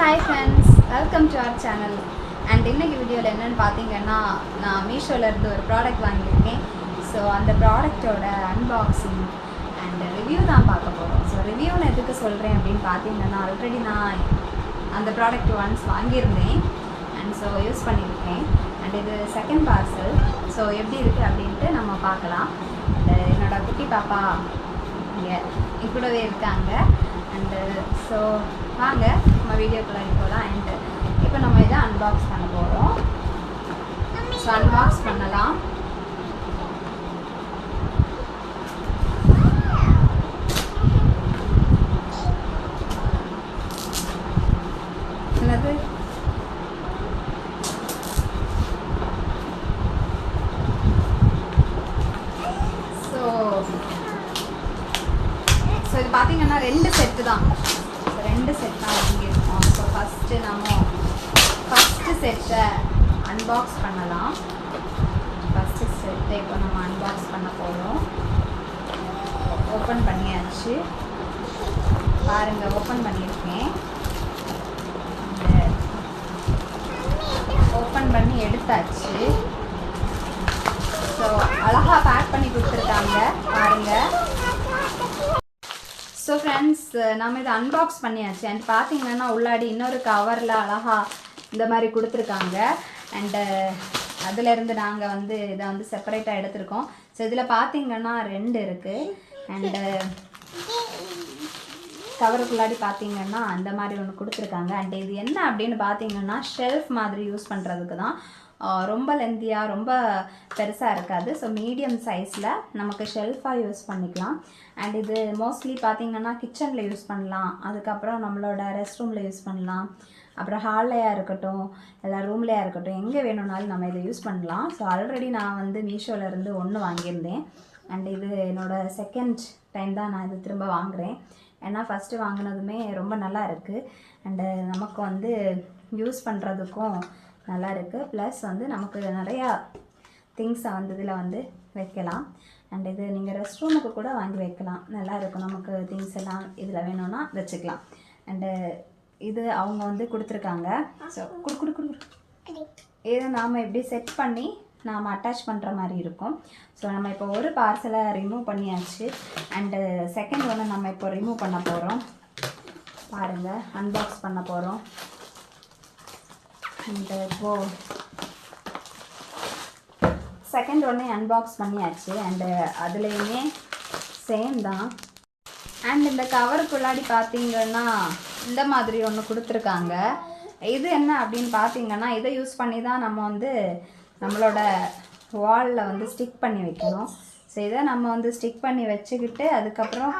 Hi friends welcome to our channel and இன்னைக்கு வீடியோவில் என்னென்னு பார்த்தீங்கன்னா நான் மீஷோலேருந்து ஒரு ப்ராடக்ட் வாங்கியிருக்கேன். ஸோ அந்த ப்ராடக்டோட அன்பாக்சிங் அண்ட் ரிவ்யூ தான் பார்க்க போகிறோம் ஸோ ரிவ்யூ நான் எதுக்கு சொல்கிறேன் அப்படின்னு பார்த்தீங்கன்னா ஆல்ரெடி நான் அந்த ப்ராடக்ட் ஒன்ஸ் வாங்கியிருந்தேன். அண்ட் ஸோ யூஸ் பண்ணியிருக்கேன். அண்ட் இது செகண்ட் பார்சல் ஸோ எப்படி இருக்குது அப்படின்ட்டு நம்ம பார்க்கலாம். என்னோடய குட்டி பாப்பா இங்கே இப்படவே இருக்காங்க. அண்டு ஸோ வாங்க நம்ம வீடியோக்குள்ளே போகலாம் அண்டு இப்போ நம்ம இதை அன்பாக்ஸ் பண்ண போகிறோம் ஸோ அன்பாக்ஸ் பண்ணலாம். என்னது ஸோ ஸோ இது பார்த்தீங்கன்னா ரெண்டு செட்டு தான் ஸோ ரெண்டு செட் தான் வாங்கியிருக்கோம் ஸோ ஃபஸ்ட்டு நம்ம ஃபஸ்ட்டு செட்டை அன்பாக்ஸ் பண்ணலாம் ஃபஸ்ட்டு செட்டை இப்போ நம்ம அன்பாக்ஸ் பண்ண போகிறோம் ஓப்பன் பண்ணியாச்சு. பாருங்கள் ஓப்பன் பண்ணியிருக்கேன். ஓப்பன் பண்ணி எடுத்தாச்சு. ஸோ அழகாக பேக் பண்ணி கொடுத்துருக்காங்க. பாருங்கள் ஸோ ஃப்ரெண்ட்ஸ் நம்ம இதை அன்பாக்ஸ் பண்ணியாச்சு. அண்ட் பார்த்தீங்கன்னா உள்ளாடி இன்னொரு கவரில் அழகாக இந்த மாதிரி கொடுத்துருக்காங்க. அண்டு அதுலேருந்து நாங்கள் வந்து இதை வந்து செப்பரேட்டாக எடுத்திருக்கோம். ஸோ இதில் பார்த்தீங்கன்னா ரெண்டு இருக்குது அண்டு கவருக்குள்ளாடி uh, பார்த்தீங்கன்னா அந்த மாதிரி ஒன்று கொடுத்துருக்காங்க. அண்ட் இது என்ன அப்படின்னு பார்த்தீங்கன்னா ஷெல்ஃப் மாதிரி யூஸ் பண்ணுறதுக்கு தான் ரொம்ப லென்த்தியாக ரொம்ப பெருசாக இருக்காது. ஸோ மீடியம் சைஸில் நமக்கு ஷெல்ஃபாக யூஸ் பண்ணிக்கலாம். அண்ட் இது மோஸ்ட்லி பார்த்தீங்கன்னா கிச்சனில் யூஸ் பண்ணலாம். அதுக்கப்புறம் நம்மளோட ரெஸ்ட் ரூமில் யூஸ் பண்ணலாம். அப்புறம் ஹால்லையாக இருக்கட்டும் இல்லை ரூம்லையாக இருக்கட்டும் எங்கே வேணும்னாலும் நம்ம இதை யூஸ் பண்ணலாம். ஸோ ஆல்ரெடி நான் வந்து மீஷோவிலேருந்து ஒன்று வாங்கியிருந்தேன். அண்ட் இது என்னோட செகண்ட் டைம் தான் நான் இது திரும்ப வாங்குகிறேன் ஏன்னா ஃபஸ்ட்டு வாங்கினதுமே ரொம்ப நல்லா இருக்குது அண்டு நமக்கு வந்து யூஸ் பண்ணுறதுக்கும் நல்லா இருக்குது ப்ளஸ் வந்து நமக்கு நிறையா திங்ஸை வந்து இதில் வந்து வைக்கலாம். அண்ட் இது நீங்கள் ரெஸ்ட் ரூமுக்கு கூட வாங்கி வைக்கலாம். நல்லா இருக்கும். நமக்கு திங்ஸ் எல்லாம் இதில் வேணும்னா வச்சுக்கலாம். அண்டு இது அவங்க வந்து கொடுத்துருக்காங்க. ஸோ குடு குடு. இதை நாம் இப்படி செட் பண்ணி நாம் அட்டாச் பண்ணுற மாதிரி இருக்கும். ஸோ நம்ம இப்போ ஒரு பார்சலை ரிமூவ் பண்ணியாச்சு. அண்டு செகண்ட் ஒன்று நம்ம இப்போ ரிமூவ் பண்ண போகிறோம் பாருங்கள் அன்பாக்ஸ் பண்ண போகிறோம் அண்டு இப்போ செகண்ட் ஒன்று அன்பாக்ஸ் பண்ணியாச்சு. அண்டு அதுலேயுமே சேம் தான். அண்ட் இந்த கவருக்குள்ளாடி பார்த்தீங்கன்னா இந்த மாதிரி ஒன்று கொடுத்துருக்காங்க. இது என்ன அப்படின்னு பார்த்தீங்கன்னா இதை யூஸ் பண்ணி தான் நம்ம வந்து நம்மளோட வாலில் வந்து ஸ்டிக் பண்ணி வைக்கணும். ஸோ இதை நம்ம வந்து ஸ்டிக் பண்ணி வச்சுக்கிட்டு அதுக்கப்புறம்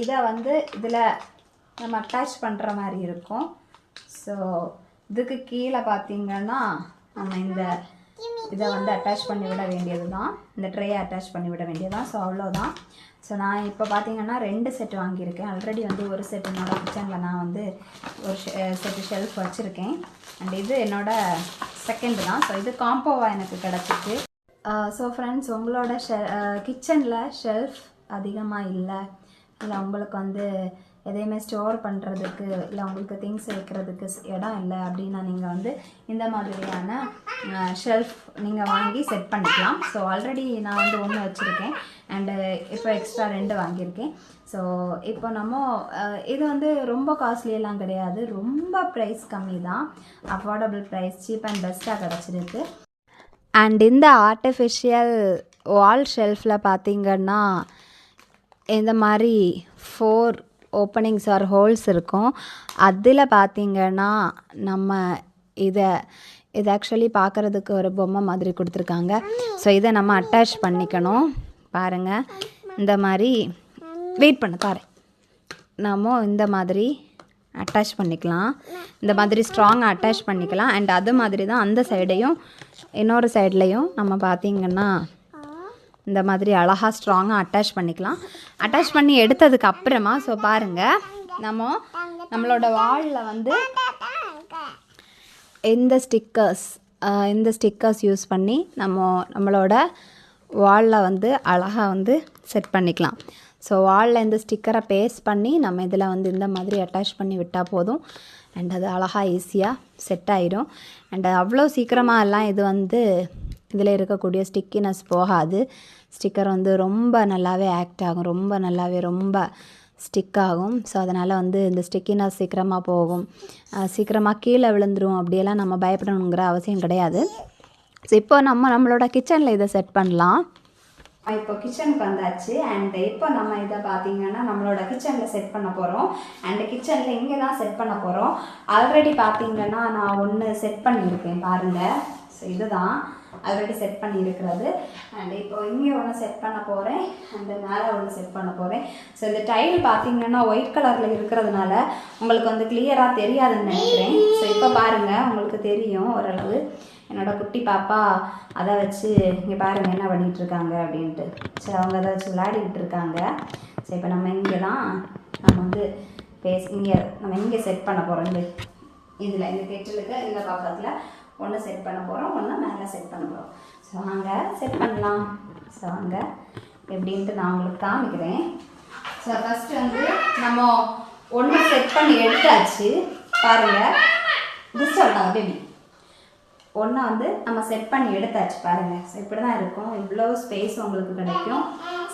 இதை வந்து இதில் நம்ம அட்டாச் பண்ணுற மாதிரி இருக்கும். ஸோ இதுக்கு கீழே பார்த்திங்கன்னா நம்ம இந்த இதை வந்து அட்டாச் பண்ணி விட வேண்டியது தான் இந்த ட்ரேயை அட்டாச் பண்ணி விட வேண்டியது தான் ஸோ அவ்வளோதான் ஸோ நான் இப்போ பார்த்தீங்கன்னா ரெண்டு செட் வாங்கியிருக்கேன். ஆல்ரெடி வந்து ஒரு செட் என்னோடய கிச்சனில் நான் வந்து ஒரு செட்டு ஷெல்ஃப் வச்சுருக்கேன். அண்ட் இது என்னோடய செகண்ட் தான். ஸோ இது காம்போவாக எனக்கு கிடச்சிச்சு ஸோ ஃப்ரெண்ட்ஸ் உங்களோட ஷெ கிச்சனில் ஷெல்ஃப் அதிகமாக இல்லை? இல்லை உங்களுக்கு வந்து எதையுமே ஸ்டோர் பண்ணுறதுக்கு இல்லை உங்களுக்கு திங்ஸ் வைக்கிறதுக்கு இடம் இல்லை அப்படின்னா நீங்கள் வந்து இந்த மாதிரியான ஷெல்ஃப் நீங்கள் வாங்கி செட் பண்ணிக்கலாம். ஸோ ஆல்ரெடி நான் வந்து ஒன்று வச்சுருக்கேன். அண்டு இப்போ எக்ஸ்ட்ரா ரெண்டு வாங்கியிருக்கேன். ஸோ இப்போ நம்ம இது வந்து ரொம்ப காஸ்ட்லியெல்லாம் கிடையாது. ரொம்ப ப்ரைஸ் கம்மி தான். அஃபோர்டபுள் ப்ரைஸ் சீப் அண்ட் பெஸ்ட்டாக கிடச்சிருக்கு. அண்ட் இந்த ஆர்டிஃபிஷியல் வால் ஷெல்ஃபில் பார்த்தீங்கன்னா இந்த மாதிரி ஃபோர் ஓப்பனிங்ஸ் ஆர் ஹோல்ஸ் இருக்கும். அதில் பார்த்திங்கன்னா நம்ம இதை இது ஆக்சுவலி பார்க்குறதுக்கு ஒரு பொம்மை மாதிரி கொடுத்துருக்காங்க. ஸோ இதை நம்ம அட்டாச் பண்ணிக்கணும். பாருங்கள் இந்த மாதிரி வெயிட் பண்ண பாரு. நம்ம இந்த மாதிரி அட்டாச் பண்ணிக்கலாம். இந்த மாதிரி ஸ்ட்ராங்காக அட்டாச் பண்ணிக்கலாம். அண்ட் அது மாதிரி தான் அந்த சைடையும் இன்னொரு சைட்லேயும் நம்ம பார்த்திங்கன்னா இந்த மாதிரி அழகாக ஸ்ட்ராங்காக அட்டாச் பண்ணிக்கலாம். அட்டாச் பண்ணி எடுத்ததுக்கு அப்புறமா ஸோ பாருங்கள் நம்ம நம்மளோட வாலில் வந்து இந்த ஸ்டிக்கர்ஸ் இந்த ஸ்டிக்கர்ஸ் யூஸ் பண்ணி நம்ம நம்மளோட வாலில் வந்து அழகாக வந்து செட் பண்ணிக்கலாம். ஸோ வாலில் இந்த ஸ்டிக்கரை பேஸ்ட் பண்ணி நம்ம இதில் வந்து இந்த மாதிரி அட்டாச் பண்ணி விட்டால் போதும். அண்ட் அது அழகாக ஈஸியாக செட் ஆயிடும் அண்ட் அவ்வளோ சீக்கிரமாக எல்லாம் இது வந்து இதில் இருக்கக்கூடிய ஸ்டிக்கினஸ் போகாது. ஸ்டிக்கர் வந்து ரொம்ப நல்லாவே ஆக்ட் ஆகும். ரொம்ப நல்லாவே ரொம்ப ஸ்டிக் ஆகும். ஸோ அதனால் வந்து இந்த ஸ்டிக்கினஸ் சீக்கிரமாக போகும். சீக்கிரமாக கீழே விழுந்துடும் அப்படியெல்லாம் நம்ம பயப்படணுங்கிற அவசியம் கிடையாது. ஸோ இப்போ நம்ம நம்மளோட கிச்சனில் இதை செட் பண்ணலாம். இப்போ கிச்சனுக்கு வந்தாச்சு. அண்ட் இப்போ நம்ம இதை பார்த்தீங்கன்னா நம்மளோட கிச்சனில் செட் பண்ண போகிறோம் அண்ட் கிச்சனில் இங்கே தான் செட் பண்ண போகிறோம் ஆல்ரெடி பார்த்தீங்கன்னா நான் ஒன்று செட் பண்ணியிருக்கேன் பாருங்கள் ஸோ இதுதான். ஆல்ரெடி செட் பண்ணியிருக்கிறது அண்ட் இப்போ இங்கே ஒன்று செட் பண்ண போகிறேன் அந்த மேலே ஒன்று செட் பண்ண போகிறேன் ஸோ இந்த டைல் பார்த்தீங்கன்னா ஒயிட் கலரில் இருக்கிறதுனால உங்களுக்கு வந்து கிளியராக தெரியாதுன்னு நினைக்கிறேன். ஸோ இப்போ பாருங்கள் உங்களுக்கு தெரியும் ஓரளவு. என்னோடய குட்டி பாப்பா அதை வச்சு இங்கே பாருங்க என்ன பண்ணிகிட்ருக்காங்க அப்படின்ட்டு. சரி அவங்க அதை வச்சு விளையாடிக்கிட்டு இருக்காங்க. சரி இப்போ நம்ம இங்கே தான் நம்ம வந்து பேஸ் இங்கே நம்ம இங்கே செட் பண்ண போகிறோம் இந்த இதில் இந்த கெட்டிலுக்கு இந்த பக்கத்தில். ஒன்று செட் பண்ண போகிறோம் ஒன்று மேலே செட் பண்ண போகிறோம் ஸோ வாங்க செட் பண்ணலாம். ஸோ வாங்க எப்படின்ட்டு நான் உங்களுக்கு காமிக்கிறேன். ஸோ ஃபஸ்ட்டு வந்து நம்ம ஒன்று செட் பண்ணி எடுத்தாச்சு. பாருங்கள் டிஸ்டர்ப் பேபி ஒன்றை வந்து நம்ம செட் பண்ணி எடுத்தாச்சு பாருங்கள் ஸோ இப்படி தான் இருக்கும். இவ்வளோ ஸ்பேஸ் உங்களுக்கு கிடைக்கும்.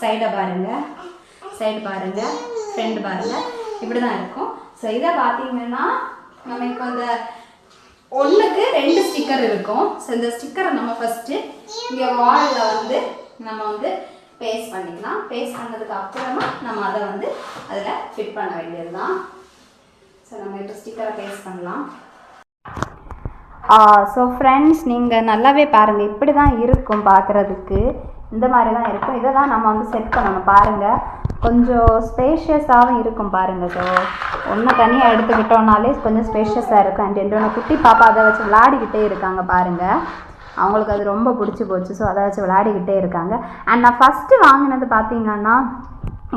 சைடை பாருங்கள் சைடு பாருங்கள் ஃப்ரெண்டு பாருங்கள் இப்படி தான் இருக்கும். ஸோ இதை பார்த்தீங்கன்னா நம்ம இப்போ இந்த ஒன்றுக்கு ரெண்டு ஸ்டிக்கர் இருக்கும். ஸோ இந்த ஸ்டிக்கரை நம்ம ஃபஸ்ட்டு இங்கே வாலில் வந்து நம்ம வந்து பேஸ்ட் பண்ணிக்கலாம். பேஸ்ட் பண்ணதுக்கு அப்புறமா நம்ம அதை வந்து அதில் ஃபிட் பண்ண வேண்டியது தான் ஸோ நம்ம இப்போ ஸ்டிக்கரை பேஸ்ட் பண்ணலாம். ஸோ ஃப்ரெண்ட்ஸ் நீங்கள் நல்லாவே பாருங்கள் இப்படி தான் இருக்கும் பார்க்குறதுக்கு இந்த மாதிரி தான் இருக்கும். இதை தான் நம்ம வந்து செட் பண்ணணும். பாருங்கள் கொஞ்சம் ஸ்பேஷியஸாகவும் இருக்கும் பாருங்கள் ஸோ ஒன்று தனியாக எடுத்துக்கிட்டோம்னாலே கொஞ்சம் ஸ்பேஷியஸாக இருக்கும். அண்ட் என்னோட குட்டி பாப்பா அதை வச்சு விளையாடிக்கிட்டே இருக்காங்க பாருங்கள் அவங்களுக்கு அது ரொம்ப பிடிச்சி போச்சு ஸோ அதை வச்சு விளையாடிக்கிட்டே இருக்காங்க. அண்ட் நான் ஃபஸ்ட்டு வாங்கினது பார்த்தீங்கன்னா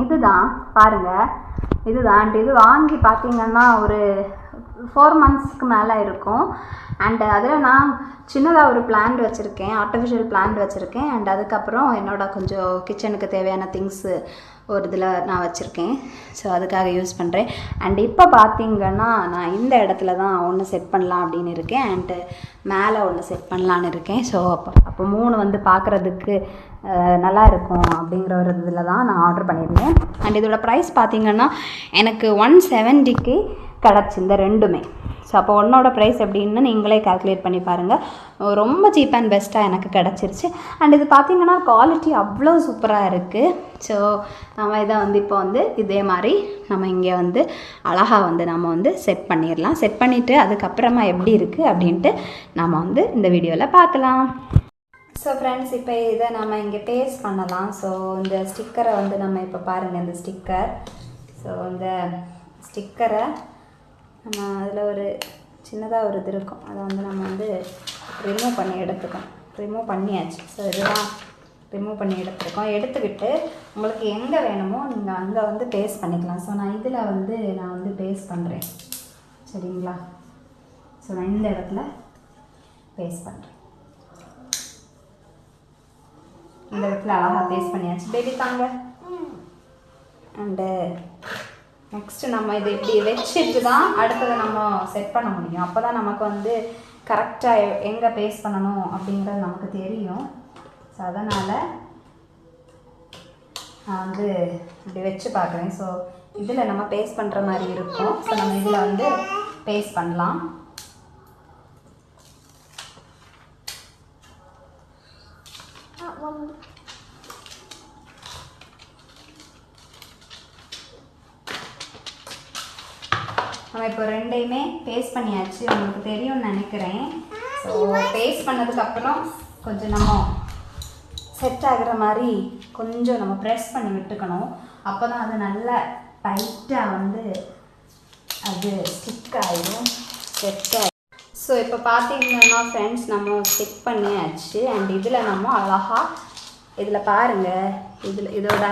இதுதான். பாருங்கள் இதுதான். அண்ட் இது வாங்கி பார்த்தீங்கன்னா ஒரு ஃபோர் மந்த்ஸ்க்கு மேலே இருக்கும். அண்டு அதில் நான் சின்னதாக ஒரு பிளான்ட் வச்சுருக்கேன் ஆர்டிஃபிஷியல் பிளான்ட் வச்சுருக்கேன். அண்ட் அதுக்கப்புறம் என்னோட கொஞ்சம் கிச்சனுக்கு தேவையான திங்ஸு ஒரு இதில் நான் வச்சுருக்கேன். ஸோ அதுக்காக யூஸ் பண்ணுறேன் அண்ட் இப்போ பார்த்தீங்கன்னா நான் இந்த இடத்துல தான் ஒன்று செட் பண்ணலாம் அப்படின்னு இருக்கேன். அண்டு மேலே ஒன்று செட் பண்ணலான்னு இருக்கேன். ஸோ அப்போ அப்போ மூணு வந்து பார்க்குறதுக்கு நல்லா இருக்கும் அப்படிங்கிற ஒரு இதில் தான் நான் ஆர்டர் பண்ணியிருந்தேன். அண்ட் இதோட ப்ரைஸ் பார்த்தீங்கன்னா எனக்கு ஒன் செவன்ட்டிக்கு கிடச்சி இந்த ரெண்டுமே. ஸோ அப்போ ஒன்னோட ப்ரைஸ் எப்படின்னு நீங்களே கால்குலேட் பண்ணி பாருங்கள் ரொம்ப சீப் அண்ட் பெஸ்ட்டாக எனக்கு கிடச்சிருச்சு. அண்ட் இது பார்த்தீங்கன்னா குவாலிட்டி அவ்வளோ சூப்பராக இருக்குது ஸோ நம்ம இதை வந்து இப்போ வந்து இதே மாதிரி நம்ம இங்கே வந்து அழகாக வந்து நம்ம வந்து செட் பண்ணிடலாம். செட் பண்ணிவிட்டு அதுக்கப்புறமா எப்படி இருக்குது அப்படின்ட்டு நம்ம வந்து இந்த வீடியோவில் பார்க்கலாம். ஸோ ஃப்ரெண்ட்ஸ் இப்போ இதை நம்ம இங்கே பேஸ்ட் பண்ணலாம். ஸோ இந்த ஸ்டிக்கரை வந்து நம்ம இப்போ பாருங்கள் இந்த ஸ்டிக்கர் ஸோ இந்த ஸ்டிக்கரை நம்ம அதில் ஒரு சின்னதாக ஒரு இது இருக்கும். அதை வந்து நம்ம வந்து ரிமூவ் பண்ணி எடுத்துக்கோம் ரிமூவ் பண்ணியாச்சு. ஸோ இதுதான் ரிமூவ் பண்ணி எடுத்துருக்கோம். எடுத்துக்கிட்டு உங்களுக்கு எங்கே வேணுமோ நீங்கள் அங்கே வந்து பேஸ்ட் பண்ணிக்கலாம். ஸோ நான் இதில் வந்து நான் வந்து பேஸ்ட் பண்ணுறேன் சரிங்களா? ஸோ நான் இந்த இடத்துல பேஸ்ட் பண்ணுறேன் இந்த இடத்துல அழகாக பேஸ்ட் பண்ணியாச்சு. பேபி தாங்க. அண்டு நெக்ஸ்ட்டு uh, நம்ம இது இப்படி வச்சுட்டு தான் அடுத்ததை நம்ம செட் பண்ண முடியும். அப்போ தான் நமக்கு வந்து கரெக்டாக எங்கே பேஸ் பண்ணணும் அப்படிங்கிறது நமக்கு தெரியும். ஸோ அதனால் நான் வந்து இப்படி வச்சு பார்க்குறேன். ஸோ இதில் நம்ம பேஸ்ட் பண்ணுற மாதிரி இருக்கும். ஸோ நம்ம இதில் வந்து பேஸ்ட் பண்ணலாம். நம்ம இப்போ ரெண்டையுமே பேஸ்ட் பண்ணியாச்சு உங்களுக்கு தெரியும்னு நினைக்கிறேன். ஸோ பேஸ்ட் பண்ணதுக்கப்புறம் கொஞ்சம் நம்ம செட் ஆகிற மாதிரி கொஞ்சம் நம்ம ப்ரெஸ் பண்ணி விட்டுக்கணும். அப்போ தான் அது நல்லா டைட்டாக வந்து அது ஸ்டிக் ஆகிடும் செட் ஆகிடும் ஸோ இப்போ பார்த்தீங்கன்னா ஃப்ரெண்ட்ஸ் நம்ம ஸ்டிக் பண்ணியாச்சு. அண்ட் இதில் நம்ம அழகாக இதில் பாருங்கள் இதில் இதோட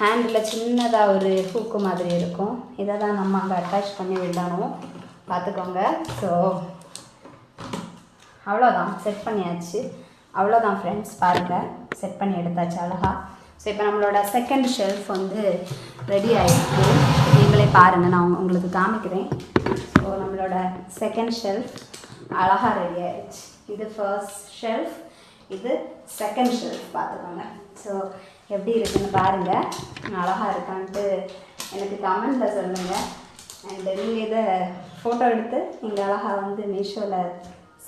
ஹேண்டில் சின்னதாக ஒரு ஹூக்கு மாதிரி இருக்கும். இதை தான் நம்ம அங்கே அட்டாச் பண்ணி விடணும். பார்த்துக்கோங்க. ஸோ அவ்வளோதான் செட் பண்ணியாச்சு. அவ்வளோதான் ஃப்ரெண்ட்ஸ் பாருங்கள் செட் பண்ணி எடுத்தாச்சு அழகா. ஸோ இப்போ நம்மளோட செகண்ட் ஷெல்ஃப் வந்து ரெடி ஆகிருக்கு நீங்களே பாருங்கள் நான் உங்களுக்கு காமிக்கிறேன். ஸோ நம்மளோட செகண்ட் ஷெல்ஃப் அழகாக ரெடி ஆயிடுச்சு. இது ஃபர்ஸ்ட் ஷெல்ஃப் இது செகண்ட் ஷெல்ஃப் பார்த்துக்கோங்க. ஸோ எப்படி இருக்குன்னு பாருங்கள் அழகாக இருக்கான்ட்டு எனக்கு கமெண்டில் சொல்லுங்கள் அண்ட் நீங்கள் இதை ஃபோட்டோ எடுத்து நீங்கள் அழகாக வந்து மீஷோவில்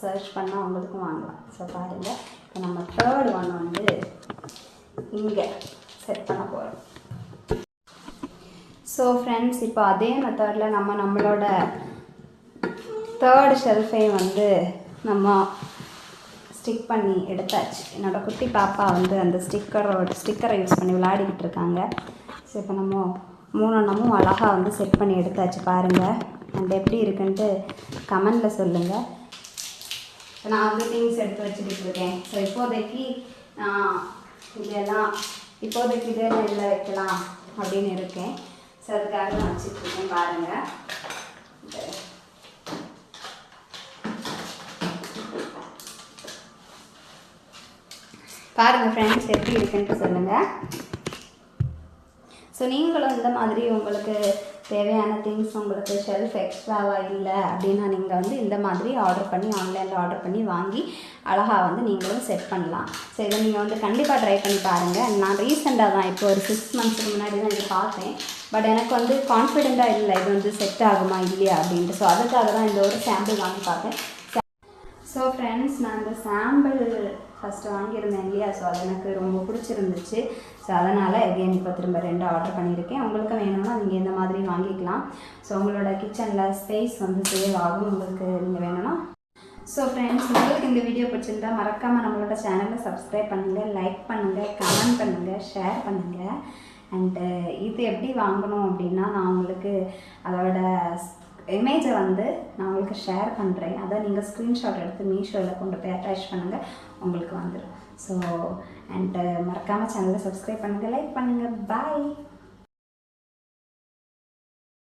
சர்ச் பண்ணால் உங்களுக்கும் வாங்கலாம். ஸோ பாருங்கள் இப்போ நம்ம தேர்ட் ஒன் வந்து இங்கே செட் பண்ண போகிறோம் ஸோ ஃப்ரெண்ட்ஸ் இப்போ அதே மெத்தடில் நம்ம நம்மளோட தேர்ட் ஷெல்ஃபையும் வந்து நம்ம ஸ்டிக் பண்ணி எடுத்தாச்சு. என்னோடய குட்டி பாப்பா வந்து அந்த ஸ்டிக்கரோட ஸ்டிக்கரை யூஸ் பண்ணி விளையாடிக்கிட்டு இருக்காங்க. ஸோ இப்போ நம்ம மூணெண்ணமும் அழகாக வந்து செட் பண்ணி எடுத்தாச்சு பாருங்கள் அண்ட் எப்படி இருக்குன்ட்டு கமெண்டில் சொல்லுங்கள் இப்போ நான் வந்து திங்ஸ் எடுத்து வச்சுக்கிட்டு இருக்கேன். ஸோ இப்போதைக்கு நான் இதெல்லாம் இப்போதைக்கு இதெல்லாம் இல்லை வைக்கலாம் அப்படின்னு இருக்கேன். ஸோ அதுக்காக நான் வச்சுட்டு இருக்கேன் பாருங்கள் பாருங்கள் ஃப்ரெண்ட்ஸ் எப்படி இருக்குன்ட்டு சொல்லுங்கள் ஸோ நீங்களும் இந்த மாதிரி உங்களுக்கு தேவையான திங்ஸ் உங்களுக்கு ஷெல்ஃப் எக்ஸ்ட்ராவாக இல்லை அப்படின்னா நீங்கள் வந்து இந்த மாதிரி ஆர்டர் பண்ணி ஆன்லைனில் ஆர்டர் பண்ணி வாங்கி அழகாக வந்து நீங்களும் செட் பண்ணலாம். ஸோ இதை நீங்கள் வந்து கண்டிப்பாக ட்ரை பண்ணி பாருங்கள் நான் ரீசெண்டாக தான் இப்போ ஒரு சிக்ஸ் மந்த்ஸ்க்கு முன்னாடி தான் இது பார்த்தேன். பட் எனக்கு வந்து கான்ஃபிடெண்ட்டாக இல்லை இது வந்து செட் ஆகுமா இல்லையா அப்படின்ட்டு. ஸோ அதுக்காக தான் இந்த ஒரு சாம்பிள் வாங்கி பார்த்தேன். ஸோ ஃப்ரெண்ட்ஸ் நான் இந்த சாம்பிள் ஃபஸ்ட்டு வாங்கியிருந்தேன் இல்லையா ஸோ அது எனக்கு ரொம்ப பிடிச்சிருந்துச்சு. ஸோ அதனால் எகெயின் இப்போ திரும்ப ரெண்டு ஆர்டர் பண்ணியிருக்கேன். உங்களுக்கு வேணும்னா நீங்கள் இந்த மாதிரி வாங்கிக்கலாம். ஸோ உங்களோட கிச்சனில் ஸ்பேஸ் வந்து சேவ் ஆகும். உங்களுக்கு நீங்கள் வேணும்னா. ஸோ ஃப்ரெண்ட்ஸ் உங்களுக்கு இந்த வீடியோ பிடிச்சிருந்தா மறக்காமல் நம்மளோட சேனலை சப்ஸ்கிரைப் பண்ணுங்கள் லைக் பண்ணுங்கள் கமெண்ட் பண்ணுங்கள் ஷேர் பண்ணுங்கள் அண்டு இது எப்படி வாங்கணும் அப்படின்னா நான் உங்களுக்கு அதோட இமேஜை வந்து நான் உங்களுக்கு ஷேர் பண்ணுறேன் அதை நீங்கள் ஸ்க்ரீன்ஷாட் எடுத்து மீஷோவில் கொண்டு போய் அட்டாச் பண்ணுங்கள் உங்களுக்கு வந்துடும் ஸோ அண்டு மறக்காமல் சேனலை சப்ஸ்கிரைப் பண்ணுங்கள் லைக் பண்ணுங்கள் பாய்